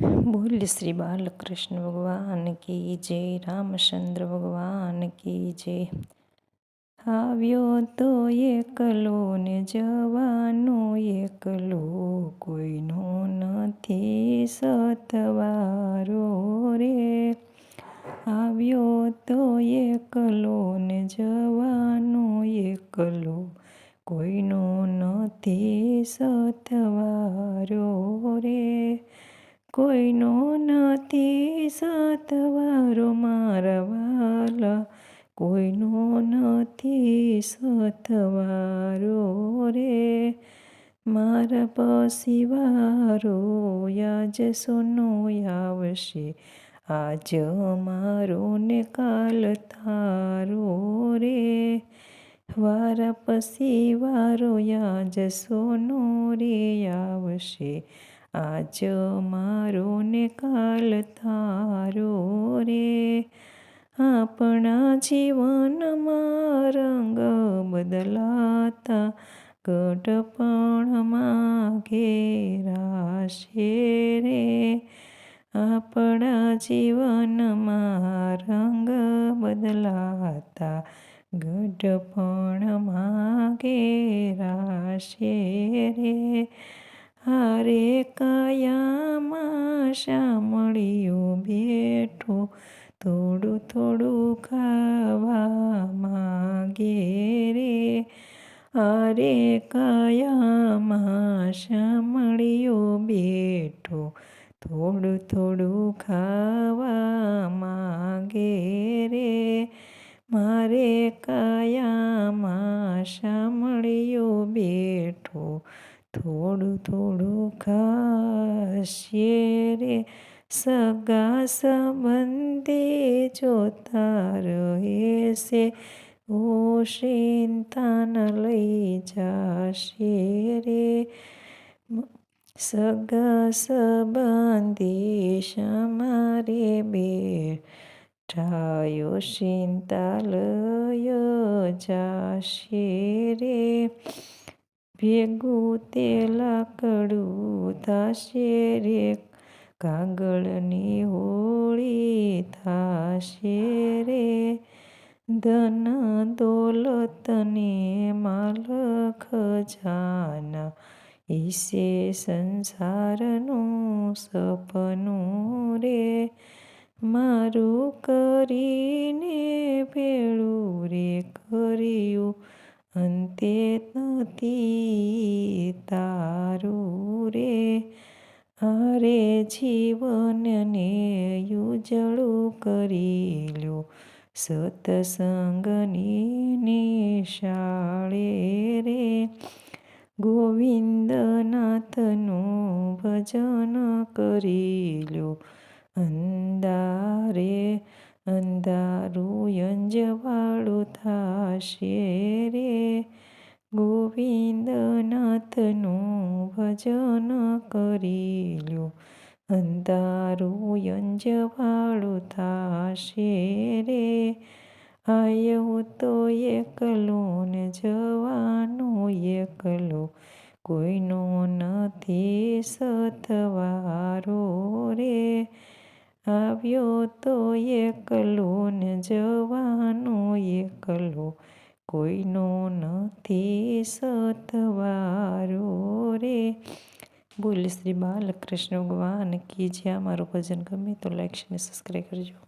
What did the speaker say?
બોલ શ્રી બાલકૃષ્ણ ભગવાન કી જય, રામચંદ્ર ભગવાન કી જય. આવ્યો તો એકલો ને જવાનો, એકલો કોઈનો નથી સતવારો રે. આવ્યો તો એકલો ને જવાનો, એકલો કોઈનો નથી સતવારો રે. કોઈનો નથી સતવારો મારા વાલા કોઈનો નથી સતવારો રે. મારા પસીવારો યાજ સોનો આવશે. આજ મારો ને કાલ તારો રે. વારા પછી વારો યાજ સોનો રે આવશે. આજ મારો ને કાલ તારો રે. આપણા જીવનમાં રંગ બદલાતા ગઢપણમાં ઘેરાશે રે. આપણા જીવનમાં રંગ બદલાતા ગઢપણમાં ઘેરાશે રે શામળિયો બેઠો થોડું થોડું ખાવા માગે રે અરે કયામાં શામળિયો બેઠો થોડું થોડું ખાવા માગે રે મારે કયામાં શામળિયો બેઠો થોડું થોડું ખાશે રે સગા સંબંધે જોતા રહેશે ઓ ચિંતાન લઈ જાશે રે સગા સંબંધી સમારે બેઠાયો ચિંતા લયો જાશે રે ભેગું તે લાકડું થશે રે કાગળની હોળી થાશે રે. ધન દોલતને માલ ખજાના ઈસે સંસારનું સપનું રે. મારું કરીને ભેળું રે કર્યું, અંતે નથી તારું રે. અરે જીવનને ઉજળું કરી લ્યો સતસંગની નિશાળે રે. ગોવિંદનાથનું ભજન કરી લ્યો અંધારે અંધારું અંજવાળું થશે રે. ગોવિંદનાથનું ભજન કરી લ્યો અંધારું અંજવાળું થશે રે. આયો તો એકલું ને જવાનું એકલો. કોઈનો નથી સતવારો રે. આવ્યો તો એકલો ને જવાનો એકલો. કોઈનો નથી સતવારો રે. બોલ શ્રી બાલકૃષ્ણ ભગવાન કી જે અમારું ભજન ગમે તો લાઈક અને સબસ્ક્રાઈબ કરજો.